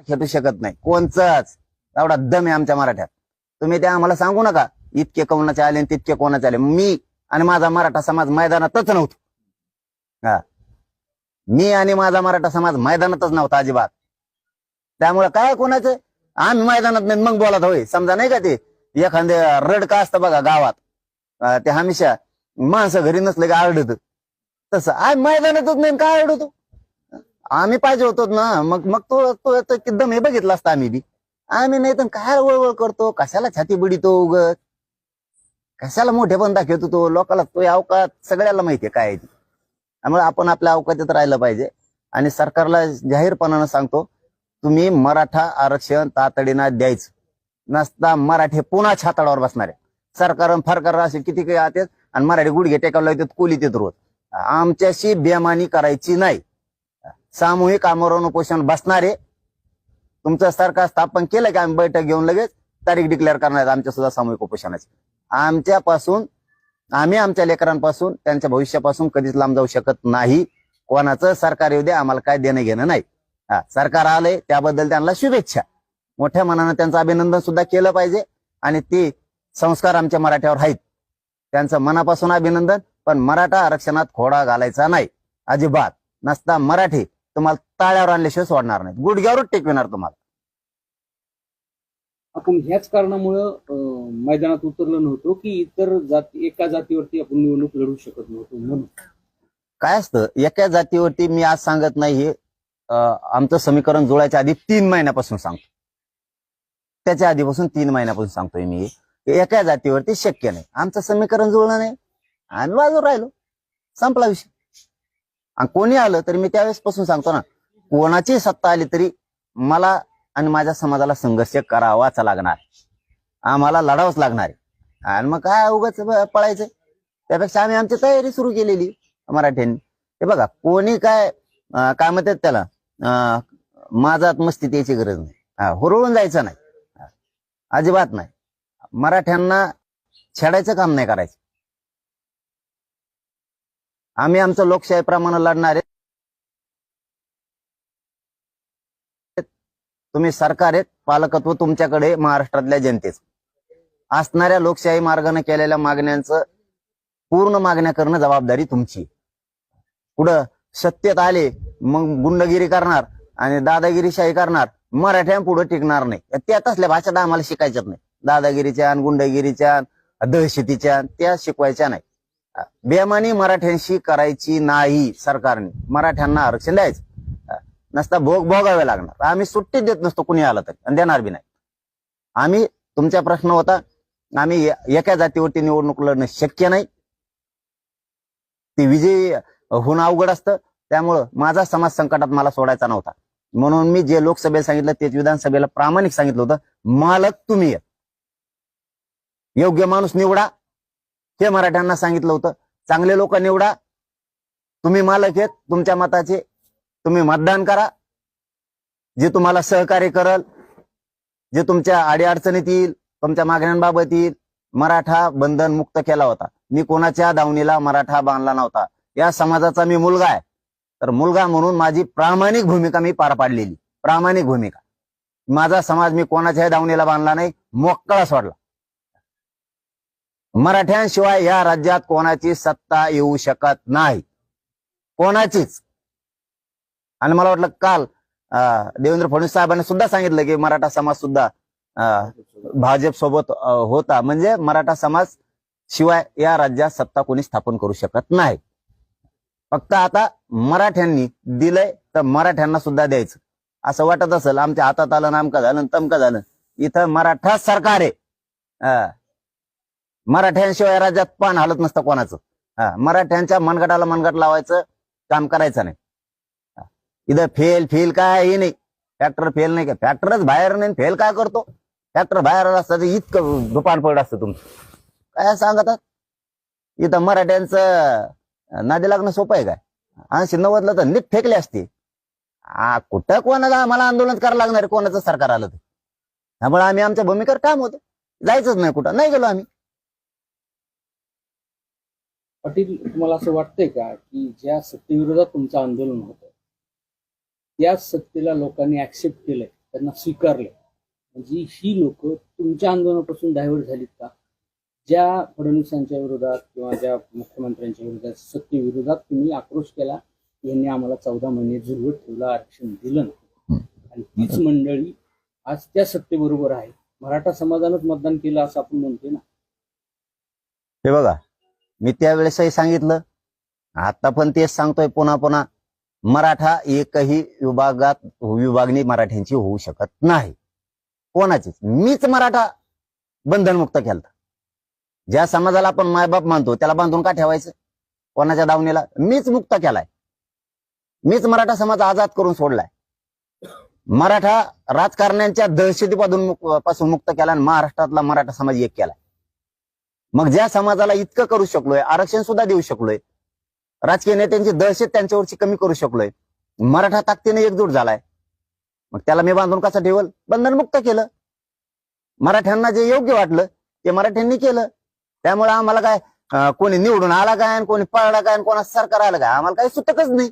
खेटू शकत नाही. कोणचाच? एवढा दम आहे आमच्या मराठ्यात. तुम्ही ते आम्हाला सांगू नका. इतके कोणाचे आले आणि तितके कोणाचे आले. मी आणि माझा मराठा समाज मैदानातच नव्हतो. हा. मी आणि माझा मराठा समाज मैदानातच नव्हता अजिबात. त्यामुळे काय कोणाचं? आम्ही मैदानात नाही मग बोलत होय. समजा नाही का ते? एखादे रड का असतं बघा गावात. ते हमेशा माणसं घरी नसले का आरडत. तसं आम्ही मैदानातच नाही काय आरडतो? आम्ही पाहिजे होतो ना मग मग तो तो तो एकदम हे बघितलं असतं आम्ही बी. आम्ही नाही तर काय वळवळ करतो? कशाला छाती बुडीतो उगत? कशाला मोठे पण दाखवतो तो? लोकाला तो अवकात सगळ्याला माहितीये काय आहे त्यामुळे आपण आपल्या अवकाशात राहिलं पाहिजे. आणि सरकारला जाहीरपणानं सांगतो तुम्ही मराठा आरक्षण तातडीनं द्यायचं. नसता मराठे पुन्हा छाताडावर बसणार आहे. सरकार फरकार असे किती काही आते आणि मराठी गुडघे टेकावला येतात कोली येतात रोज. आमच्याशी बेमानी करायची नाही. सामूहिक आमरण उपोषण बसणारे. तुमचं सरकार स्थापन केलं की आम्ही बैठक घेऊन लगेच तारीख डिक्लेअर करणार आमच्या सुद्धा सामूहिक उपोषणाची. आमच्यापासून आम्ही आमच्या लेकरांपासून त्यांच्या भविष्यापासून कधीच लांब जाऊ शकत नाही. कोणाचं सरकार येऊ दे आम्हाला काय देणं घेणं नाही. हा सरकार आलंय त्याबद्दल त्यांना शुभेच्छा. मोठ्या मनानं त्यांचं अभिनंदन सुद्धा केलं पाहिजे. आणि ते संस्कार आमच्या मराठ्यावर आहेत. त्यांचं मनापासून अभिनंदन पण मराठा आरक्षणात खोडा घालायचा नाही. अजिबात. नसता मराठी. तुम्हाला ताळ्यावर आणल्याशिवाय सोडणार नाही गुडघ्यावरच टेकविणार तुम्हाला. आपण ह्याच कारणामुळं मैदानात उतरलो नव्हतो की इतर जाती एका जातीवरती आपण निवडणूक लढू शकत नव्हतो म्हणून. काय असतं? एका जातीवरती मी आज सांगत नाही हे आमचं समीकरण जुळायच्या आधी तीन महिन्यापासून सांगतो. त्याच्या आधीपासून तीन महिन्यापासून सांगतोय मी. हे एका जातीवरती शक्य नाही. आमचं समीकरण जुळलं नाही. आम्ही बाजूवर राहिलो. संपला विषय. आणि कोणी आलं तरी मी त्यावेळेस पासून सांगतो ना कोणाची सत्ता आली तरी मला आणि माझ्या समाजाला संघर्ष करावाच लागणार. आम्हाला लढावंच लागणार आहे. आणि मग काय उगाच पळायचं? त्यापेक्षा आम्ही आमची तयारी सुरू केलेली मराठ्यांनी. हे बघा कोणी काय काय म्हणतात त्याला? माझा माझात मस्ती गरज नाही. हा, हुरळून जायचं नाही. अजिबात नाही. मराठ्यांना छेडायचं काम नाही करायचं. आम्ही आमचं लोकशाहीप्रमाणे लढणार आहे तुम्ही सरकार आहेत पालकत्व तुमच्याकडे महाराष्ट्रातल्या जनतेच. असणाऱ्या लोकशाही मार्गाने केलेल्या मागण्यांचं पूर्ण मागण्या करणं जबाबदारी तुमची कुठं पुढं सत्तेत आले मग गुंडगिरी करणार आणि दादागिरीशाही करणार मराठ्या पुढे टिकणार नाही. त्या तसल्या भाषा आम्हाला शिकायच्याच नाही. दादागिरीच्या गुंडगिरीच्या दहशतीच्या त्या शिकवायच्या नाही. बेमानी मराठ्यांशी करायची नाही सरकारने. मराठ्यांना आरक्षण द्यायचं. नसता भोग भोगावे लागणार. आम्ही सुट्टी देत नसतो कुणी आलं तरी. आणि देणार बी नाही. आम्ही तुमचा प्रश्न होता आम्ही एका जातीवरती निवडणूक लढणं शक्य नाही. ती विजयी होणं अवघड असतं. त्यामुळं माझा समाज संकटात मला सोडायचा नव्हता. म्हणून मी जे लोकसभेला सांगितलं तेच विधानसभेला प्रामाणिक सांगितलं होतं. मालक तुम्ही योग्य माणूस निवडा. हे मराठ्यांना सांगितलं होतं. चांगले लोक निवडा. तुम्ही मालक आहेत तुमच्या मताचे. तुम्ही मतदान करा. जे तुम्हाला सहकार्य करल जे तुमच्या अडीअडचणीत येईल तुमच्या मागण्यांबाबत येईल मराठा बंधन मुक्त केला होता. मी कोणाच्या दावणीला मराठा बांधला नव्हता. या समाजाचा मी मुलगा आहे. तर मुलगा म्हणून माझी प्रामाणिक भूमिका मी पार पाडलेली. प्रामाणिक भूमिका. माझा समाज मी कोणाच्याही दावणीला बांधला नाही. मोकळा सोडला. मराठ्यांशिवाय या राज्यात कोणाची सत्ता येऊ शकत नाही. कोणाचीच. आणि मला वाटलं काल अं, देवेंद्र फडणवीस साहेबांनी सुद्धा सांगितलं की मराठा समाज सुद्धा अं, भाजप सोबत होता. म्हणजे मराठा समाज शिवाय या राज्यात सत्ता कोणी स्थापन करू शकत नाही. फक्त आता मराठ्यांनी दिलंय तर मराठ्यांना सुद्धा द्यायचं. असं वाटत असेल आमच्या हातात आलं नामका झालं तमका झालं. इथं मराठा सरकार आहे. अं, मराठ्यांशिवाय राज्यात पान हालत नसतं कोणाचं. हा, मराठ्यांच्या मनगटाला मनगट लावायचं काम करायचं नाही. इथं फेल फेल काय नाही. फॅक्टर फेल नाही का? फॅक्टरच बाहेर नाही फेल काय करतो? फॅक्टर बाहेर असतं इतकं दुपान पड असतं तुमचं. काय सांगतात इथं मराठ्यांचं नादी लागणं सोपं आहे काय? ऐंशी नव्वदला तर नीट फेकले असते. आ कुठं कोणाला आम्हाला आंदोलन करायला लागणार? कोणाचं सरकार आलं तर? त्यामुळे आम्ही आमच्या भूमिकेवर काम होतो. जायचंच नाही कुठं. नाही गेलो आम्ही. पाटील तुम्हाला असं वाटतंय का की ज्या सत्तेविरोधात तुमचं आंदोलन होतं त्या सत्तेला लोकांनी ऍक्सेप्ट केलंय त्यांना स्वीकारले म्हणजे ही लोक तुमच्या आंदोलनापासून डायव्हर्ट झालीत का? ज्या फडणवीसांच्या विरोधात किंवा ज्या मुख्यमंत्र्यांच्या विरोधात सत्तेविरोधात तुम्ही आक्रोश केला यांनी आम्हाला चौदा महिने झुलवत ठेवलं आरक्षण दिलं नाही. आणि तीच मंडळी आज त्या सत्तेबरोबर आहे. मराठा समाजानंच मतदान केलं असं आपण म्हणतोय ना. हे बघा मी त्यावेळेसही सांगितलं. आता पण तेच सांगतोय पुन्हा पुन्हा. मराठा एकही विभागात विभागणी मराठ्यांची होऊ शकत नाही. कोणाचीच. मीच मराठा बंधनमुक्त केलता. ज्या समाजाला आपण मायबाप मानतो त्याला बांधून का ठेवायचं? कोणाच्या दावणीला? मीच मुक्त केलाय. मीच मराठा समाज आजाद करून सोडलाय. मराठा राजकारण्यांच्या दहशतीपासून मुक- पासून मुक्त केला आणि महाराष्ट्रातला मराठा समाज एक केलाय. मग ज्या समाजाला इतकं करू शकलोय आरक्षण सुद्धा देऊ शकलोय राजकीय नेत्यांची दहशत त्यांच्यावरची कमी करू शकलोय मराठा ताकदीने एकजूट झालाय. मग त्याला मी बांधून कसं ठेवल? बंधनमुक्त केलं. मराठ्यांना जे योग्य वाटलं ते मराठ्यांनी केलं. त्यामुळे आम्हाला काय कोणी निवडून आला काय आणि कोणी पळला काय आणि कोणा सरकार आलं काय? आम्हाला काही सुटकच नाही.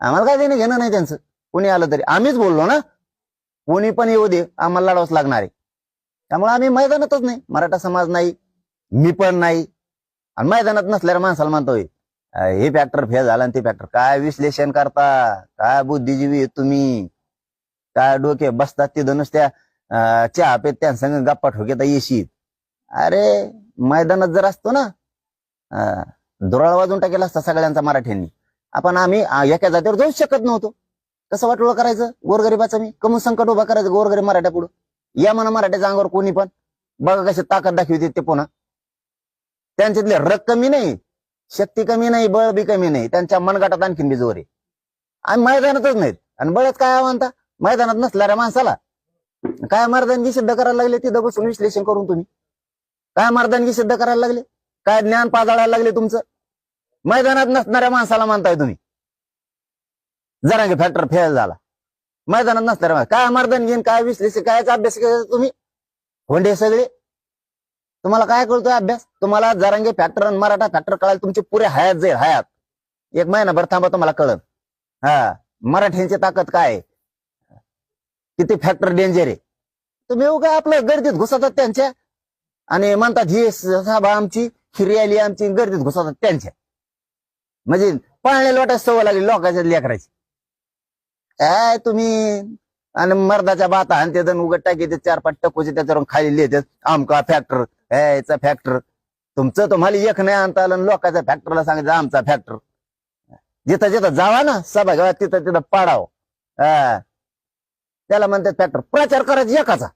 आम्हाला काय देणं घेणं नाही त्यांचं. कोणी आलं तरी. आम्हीच बोललो ना. कोणी पण येऊ दे. आम्हाला लढावंच लागणार आहे. त्यामुळे आम्ही मैदानातच नाही. मराठा समाज नाही. मी पण नाही. आणि मैदानात नसल्यावर माणसाला म्हणतोय हे फॅक्टर फेल झाला आणि ते फॅक्टर काय विश्लेषण करता? काय बुद्धिजीवी तुम्ही? काय डोके बसतात तिथं नुसत्या चहा पेत त्यांसंग गप्पा ठोकेता येशीत. अरे मैदानात जर असतो ना दुराळ वाजून टाकेला असता सगळ्यांचा मराठ्यांनी. आपण आम्ही एका जातीवर जाऊच शकत नव्हतो. कसं वाटोळं करायचं? गोरगरीबाचा मी कमून संकट उभा करायचं गोरगरीब मराठ्या पुढं. या म्हणा मराठ्याच्या अंगावर कोणी पण. बघा कशी ताकद दाखवते ते पुन्हा. त्यांच्यातले रग कमी नाही शक्ती कमी नाही बळ बी कमी नाही. त्यांच्या मनगटात आणखीन बी जोर आहे. आणि मैदानातच नाहीत. आणि बळच काय म्हणता? मैदानात नसणाऱ्या माणसाला काय मर्दानगी सिद्ध करायला लागले? तिथं बसून विश्लेषण करून तुम्ही. काय मर्दानगी सिद्ध करायला लागले? काय ज्ञान पाजाळायला लागले तुमचं? मैदानात नसणाऱ्या माणसाला मानताय तुम्ही. जरांगे फॅक्टर फेल झाला. मैदानात नसणाऱ्या काय मर्दानगी काय विश्लेषण कायचा अभ्यास केला तुम्ही? होंडे सगळे. तुम्हाला काय कळतोय अभ्यास? तुम्हाला जरांगे फॅक्टर आणि मराठा फॅक्टर कळायला तुमचे पुरे हयात जाईल हयात. एक महिनाभर थांबा तुम्हाला कळत हा. मराठ्यांची ताकद काय? किती फॅक्टर डेंजर आहे? तुम्ही काय आपलं गर्दीत घुसतात त्यांच्या. आणि म्हणतात ही सभा आमची ही रॅली आमची गर्दीत घुसतात त्यांच्या. म्हणजे पाळण्याला वाटायला सवय लागली लोकांच्या लेकराची. काय तुम्ही आणि मर्दाच्या बाता आणि ते जण उघड टाकी ते चार पाच टकोचे त्याच्यावरून खाली लिहितात आमका फॅक्टर याचा फॅक्टर तुमचं तुम्हाला एक नाही आणता आलं आणि लोकांच्या फॅक्टरला सांगितलं आमचा फॅक्टर जिथं जिथं जावा ना सभा घ्यावा तिथं तिथं पाडाव. हा. त्याला म्हणतात फॅक्टर प्रचार करायचा एकाचा.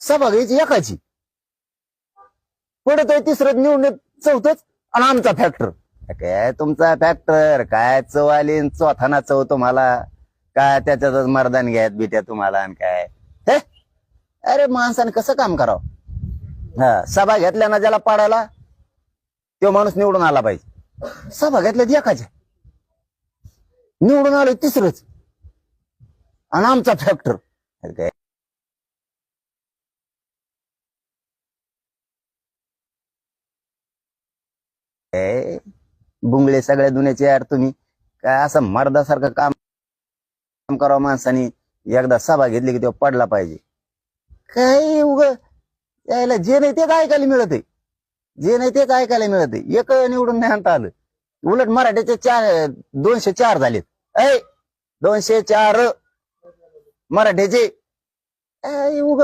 सभा घ्यायची एकाची. पुढे तो तिसरं निवडून चौथच आणि आमचा फॅक्टर काय तुमचा फॅक्टर काय चव आली? चौथाना चव तुम्हाला. काय त्याच्यातच मर्दान घ्यायत बिट्या तुम्हाला आणि काय? हे? अरे माणसाने कसं काम करावं? हा सभा घेतल्या ना ज्याला पाडायला तो माणूस निवडून आला पाहिजे. सभा घेतल्या एकाच्या. निवडून आलो तिसरंच. आणि आमचा फॅक्टर काय? काय बुंगळे सगळ्या दुन्याचे यार तुम्ही. काय असं मर्दासारखं काम करावं माणसाने. एकदा सभा घेतली की तो पडला पाहिजे. काही उग यायला जे नाही तेच ऐकायला मिळत. आहे जे नाही तेच ऐकायला मिळत. आहे एक निवडून नाही आणता आलं. उलट मराठीचे चार दोनशे चार झालेत. ऐ दोनशे चार मराठीचे. उग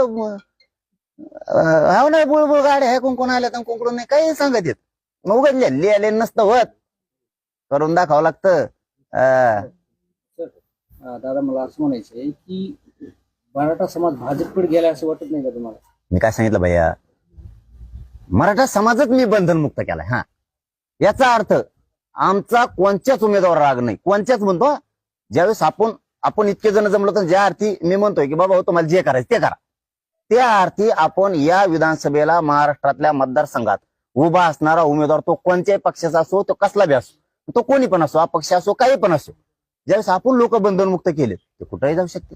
हा ना बुळबुळ गाड्या आहे कोण आल्या तर कोण नाही काही सांगत येत. मग उघडले लिहिले नसतं होत. करून दाखवावं लागतं. अं, दादा मला असं म्हणायचंय की मराठा समाज भाजपकडे गेला असं वाटत नाही का तुम्हाला? मी काय सांगितलं भैया? मराठा समाजच मी बंधनमुक्त केलाय हा. याचा अर्थ आमचा कोणत्याच उमेदवार राग नाही. कोणत्याच म्हणतो ज्यावेळेस आपण आपण इतके जण जमलो तर ज्या अर्थी मी म्हणतोय की बाबा हो तुम्हाला जे करायचं ते करा. त्या अर्थी आपण या विधानसभेला महाराष्ट्रातल्या मतदारसंघात उभा असणारा उमेदवार तो कोणत्याही पक्षाचा असो तो कसला बी असो तो कोणी पण असो अपक्ष असो काही पण असो ज्यावेळेस आपण लोक बंधनमुक्त केले ते कुठेही जाऊ शकते.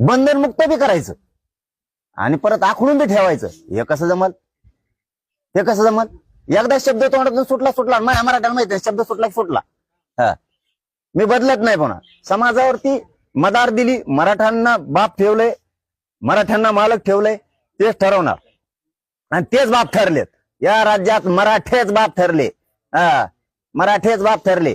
बंधनमुक्त बी करायचं. आणि परत आखडून बी ठेवायचं. हे कसं जमल? हे कसं जमल? एकदा शब्द तोंडातून सुटला सुटला. माझ्या मराठ्याला माहिती शब्द सुटला सुटला. हा. मी बदलत नाही पुन्हा. समाजावरती मदार दिली मराठ्यांना बाप ठेवले मराठ्यांना मालक ठेवले तेच ठरवणार. आणि तेच बाप ठरलेत. या राज्यात मराठेच बाप ठरले. हा. मराठेच बाप ठरले.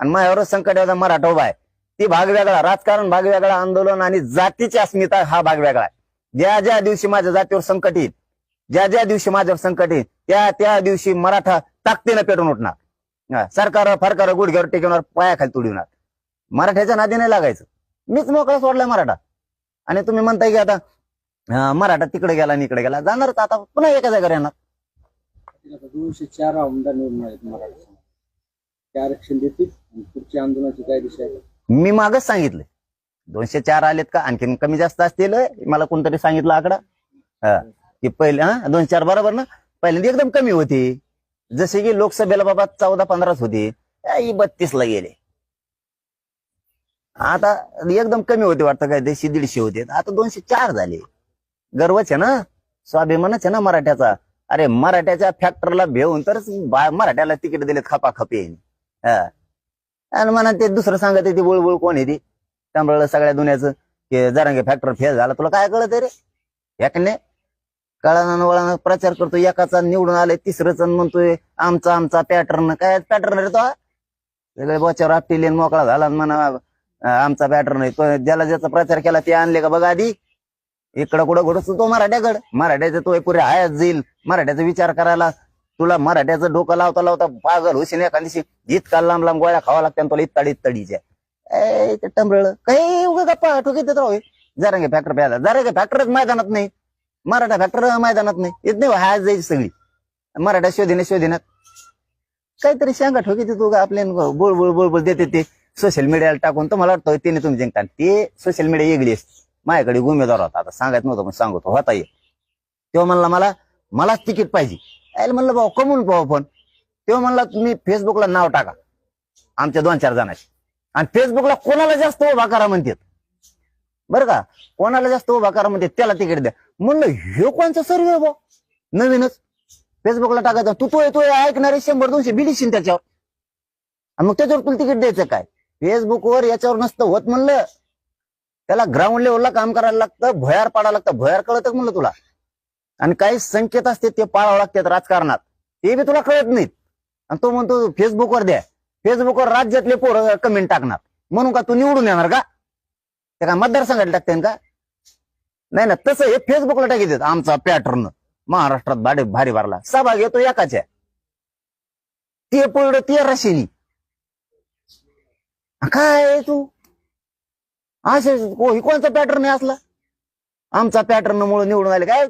आणि माझ्यावर संकट मराठा उभा आहे. ती भाग वेगळा राजकारण भाग वेगळा आंदोलन आणि जातीची अस्मिता हा भाग वेगळा आहे. ज्या ज्या दिवशी माझ्या जातीवर संकट येईल ज्या ज्या दिवशी माझ्यावर संकट येईल त्या त्या दिवशी मराठा ताकदीनं पेटून उठणार. सरकार फरकार गुडघ्यावर टेकवणार पायाखाली तुडविणार. मराठ्याच्या नादी नाही लागायचं. मीच मोकळा सोडलाय मराठा. आणि तुम्ही म्हणताय की आता मराठा तिकडे गेला आणि इकडे गेला. जाणारच आता पुन्हा एका जागेवर येणार. दोनशे चार आमदार निवडून आहेत मराठा आरक्षण देतील? पुढच्या आंदोलनाची काय दिशा आहे? मी मागच सांगितलं. दोनशे चार आलेत का? आणखीन कमी जास्त असतील मला कोणतरी सांगितलं आकडा? हा. की पहिले हा दोनशे चार बरोबर ना? पहिल्यांदा एकदम कमी होती. जसे की लोकसभेला बाबा चौदा पंधराच होती. बत्तीस ला गेले. आता एकदम कमी होते वाटतं काय? देशी दीडशे होते. आता दोनशे चार झाले. गर्वच आहे ना? स्वाभिमानच आहे ना मराठ्याचा? अरे मराठ्याच्या फॅक्टरला भेऊन तरच बा- मराठ्याला तिकीट दिलेत खपाखपी हा. आणि म्हणा ते दुसरं सांगत ते बुळबुळ कोण आहे ती? त्यामुळे सगळ्या दुनियाचं की जरांगे फॅक्टर फेल झाला. तुला काय कळत रे? एकने कळानं वळानं प्रचार करतो एकाचा निवडून आले तिसरंच म्हणतोय आमचा आमचा पॅटर्न काय पॅटर्न रे तो सगळे बोच्यावर आपटी मोकळा झाला म्हणा आमचा पॅटर्न आहे. तो ज्याला ज्याचा प्रचार केला ते आणले का बघा आधी? इकडं कुठं घडतो तो मराठ्याकड. मराठ्याचं तो पुरे हायात जाईल. मराठ्याचा विचार करायला तुला मराठ्याचं डोकं लावता लावता पागल होशील एका दिवशी. इतका लांब लांब गोळ्या खावा लागत्या आणि तुला इत्ताडी इत्ताडीच्या ए ते टंबळ काही उगा गप्पा ठोकीत देत राहू जरा फॅक्टर प्यायला. जरा फॅक्टरच मैदानात नाही. मराठा फॅक्टर मैदानात नाही. येत नाही हो, हाय जायची सगळी. मराठा शोधीने शोधीनात काहीतरी सांगा ठोकी तू आपल्या बोळ बोळ बोळ बोळ देते ते. सोशल मीडियाला टाकून तर मला वाटतं तिने तुम्ही जिंकता ते सोशल मीडिया वेगळी असते माझ्याकडे उमेदवार होता. आता सांगायचं नव्हतं पण सांगतो. होता ये तेव्हा म्हणला मला मलाच तिकीट पाहिजे. यायला म्हणलं भाऊ कमवून पाहू पण तेव्हा म्हणला तुम्ही फेसबुकला नाव टाका. आमच्या दोन चार जणांचे आणि फेसबुकला कोणाला जास्त उभा करा म्हणतात बरं का? कोणाला जास्त उभा करा म्हणते त्याला तिकीट द्या. म्हणलं हे कोणचा सर्वे भाऊ? नवीनच. फेसबुकला टाकायचं. तू तो तो ऐकणारे शंभर दोनशे बिडीशील त्याच्यावर. आणि मग त्याच्यावर तुला तिकीट द्यायचं काय? फेसबुकवर याच्यावर नसतं होत म्हणलं. त्याला ग्राउंड लेवलला काम करायला लागतं भयार पाडायला लागतं. भयार कळत म्हणलं तुला. आणि काही संकेत असते ते पाळावं लागतात राजकारणात. ते बी तुला कळत नाहीत. आणि तो म्हणतो फेसबुकवर द्या. फेसबुकवर राज्यातले पोरं कमेंट टाकणार. म्हणून का तू निवडून येणार का? ते काय मतदारसंघात टाकते का? नाही ना तसं हे फेसबुकला टाकी देत. आमचा पॅटर्न महाराष्ट्रात भाडे भारी भरला. सहभाग येतो एकाच्या. ते पडलं ते रशिनी. काय तू? असे हो, कोणचा पॅटर्न आहे असला? आमचा पॅटर्न मुळे निवडून आले. काय?